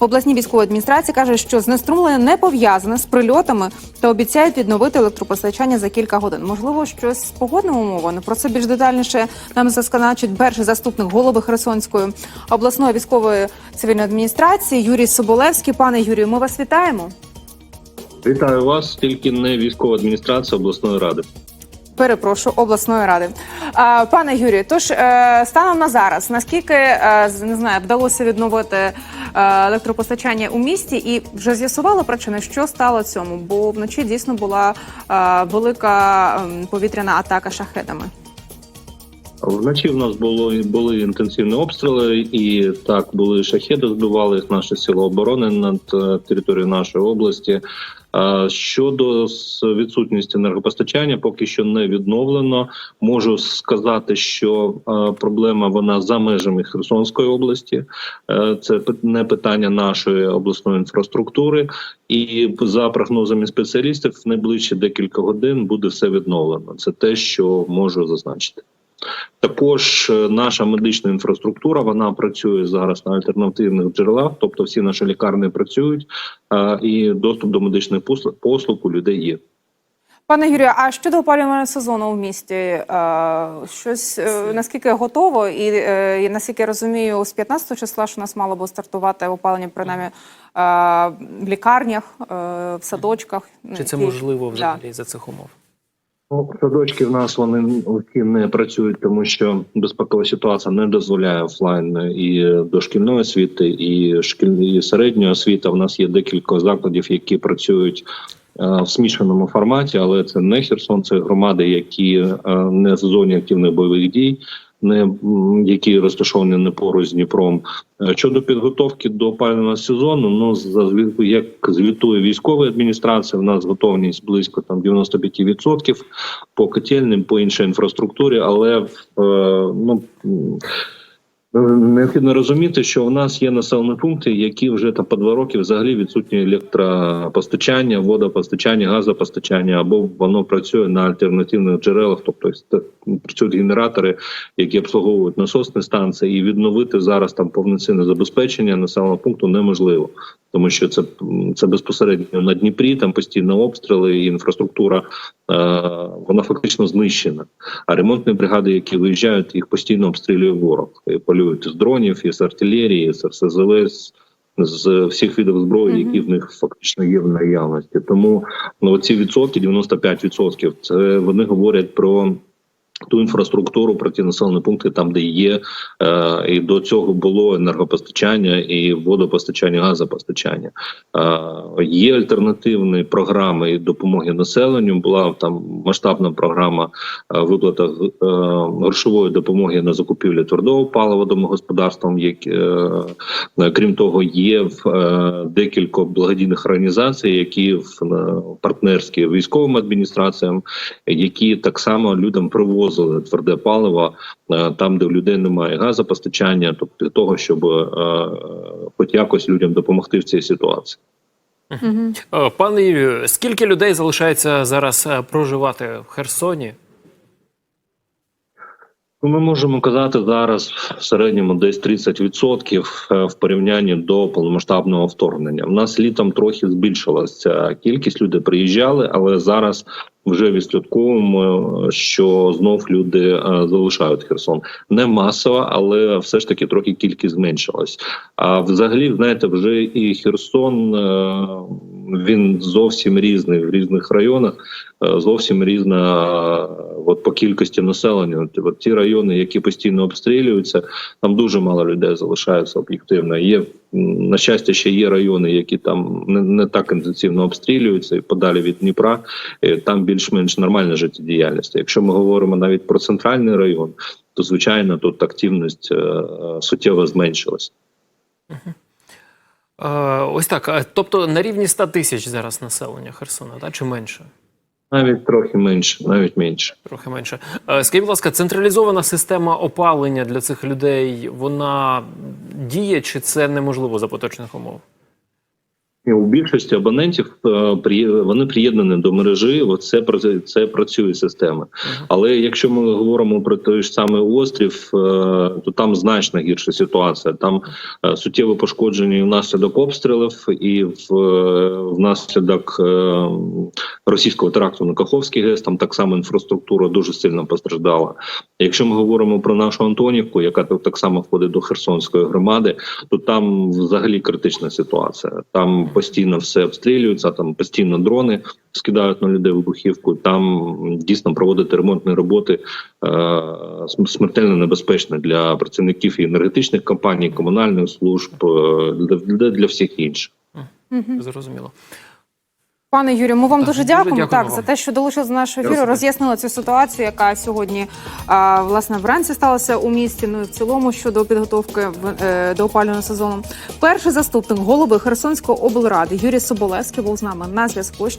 В обласній військовій адміністрації кажуть, що знеструмлення не пов'язане з прильотами та обіцяють відновити електропостачання за кілька годин. Можливо, щось з погодними умовами. Про це більш детальніше нам засканачить перший заступник голови Херсонської обласної військової цивільної адміністрації Юрій Соболевський. Пане Юрію, ми вас вітаємо. Вітаю вас, тільки не військова адміністрація обласної ради. Перепрошую обласної ради, пане Юрію. Тож е, станом на зараз, наскільки е, не знаю, вдалося відновити електропостачання у місті, і вже з'ясувало причини, що стало цьому? Бо вночі дійсно була е, велика ем, повітряна атака шахедами. Вночі в нас було були інтенсивні обстріли, і так були шахеди, збивали їх наші сили оборони над е, територією нашої області. Щодо с- відсутності енергопостачання, поки що не відновлено. Можу сказати, що е, проблема вона за межами Херсонської області. Е, Це не питання нашої обласної інфраструктури, і за прогнозами спеціалістів, в найближчі декілька годин буде все відновлено. Це те, що можу зазначити. Також е, наша медична інфраструктура вона працює зараз на альтернативних джерелах, тобто всі наші лікарні працюють, е, і доступ до медичних послуг, послуг у людей є. Пане Юрію, а щодо опалювального сезону в місті, е, щось наскільки готово, і, і наскільки я розумію, з 15 числа ж у нас мало би стартувати опалення принаймні в лікарнях, в садочках. Чи це можливо Да. взагалі за цих умов? Ну, Садочки в нас вони всі не працюють, тому що безпекова ситуація не дозволяє офлайн і дошкільної освіти, і шкільної середньої освіти. В нас є декілька закладів, які працюють е, в смішаному форматі, але це не Херсон, це громади, які е, не в зоні активних бойових дій. Не які розташовані не поруч з Дніпром Е, щодо підготовки до опалювального сезону. Ну за як звітує військова адміністрація, в нас готовність близько там 95% по котельним, по іншій інфраструктурі, але е, ну. М, Необхідно розуміти, що в нас є населені пункти, які вже там по два роки взагалі відсутні електропостачання, водопостачання, газопостачання, або воно працює на альтернативних джерелах, тобто працюють генератори, які обслуговують насосні станції, і відновити зараз там повноцінне забезпечення населеного пункту неможливо, тому що це, це безпосередньо на Дніпрі, там постійно обстріли, і інфраструктура е, вона фактично знищена. А ремонтні бригади, які виїжджають, їх постійно обстрілює ворог. І полюють з дронів, із артилерії, з РСЗВ, з, з всіх видів зброї, які в них фактично є в наявності. Тому ну ці відсотки, 95%, це вони говорять про. Ту інфраструктуру про ті населені пункти, там де є, е, і до цього було енергопостачання і водопостачання, газопостачання. Е, є альтернативні програми допомоги населенню. Була там масштабна програма е, виплата е, грошової допомоги на закупівлю твердого палива домогосподарствам. Які е, крім того, є в е, декілька благодійних організацій, які в е, партнерські військовим адміністраціям, які так само людям привозили тверде паливо е, там, де в людей немає газопостачання, тобто для того, щоб е, хоч якось людям допомогти в цій ситуації. Е, Пане Юрію, скільки людей залишається зараз проживати в Херсоні? Ну, Ми можемо казати зараз в середньому десь 30% е, в порівнянні до повномасштабного вторгнення. У нас літом трохи збільшилася кількість людей приїжджали, але зараз вже відслідковуємо, що знов люди е, залишають Херсон. Не масово, але все ж таки трохи кількість зменшилась. А взагалі, знаєте, вже і Херсон е, він зовсім різний в різних районах. е, Зовсім різна от по кількості населення. От, ті райони, які постійно обстрілюються, там дуже мало людей залишаються об'єктивно. Є на щастя, ще є райони, які там не, не так інтенсивно обстрілюються, і подалі від Дніпра е, там більш-менш нормальна життєдіяльність. Якщо ми говоримо навіть про центральний район, то звичайно тут активність е, е, суттєво зменшилась. Ось так. Тобто на рівні 100 тисяч зараз населення Херсона, так? чи менше? Навіть трохи менше, навіть менше. Трохи менше. Е, Скажіть, будь ласка, централізована система опалення для цих людей вона діє, чи це неможливо за поточних умов? І у більшості абонентів е, вони приєднані до мережі. Оце це, це працює система. Але якщо ми говоримо про той ж самий острів, е, то там значно гірша ситуація. Там е, суттєво пошкоджені внаслідок обстрілів і в, внаслідок російського теракту на Каховський ГЕС. Там так само інфраструктура дуже сильно постраждала. Якщо ми говоримо про нашу Антонівку, яка так само входить до Херсонської громади, то там взагалі критична ситуація. Там постійно все обстрілюється, там постійно дрони скидають на людей вибухівку. Там дійсно проводити ремонтні роботи е, смертельно небезпечно для працівників і енергетичних компаній, комунальних служб е, для, для, для всіх інших. Зрозуміло. Пане Юрію, ми вам Так, дуже дуже дякуємо. дякуємо так вам. за те, що долучилися до нашого ефіру, роз'яснили цю ситуацію, яка сьогодні а, власне вранці сталася у місті. Ну і в цілому щодо підготовки в- е, до опалювального сезону. Перший заступник голови Херсонської облради Юрій Соболевський був з нами на зв'язку.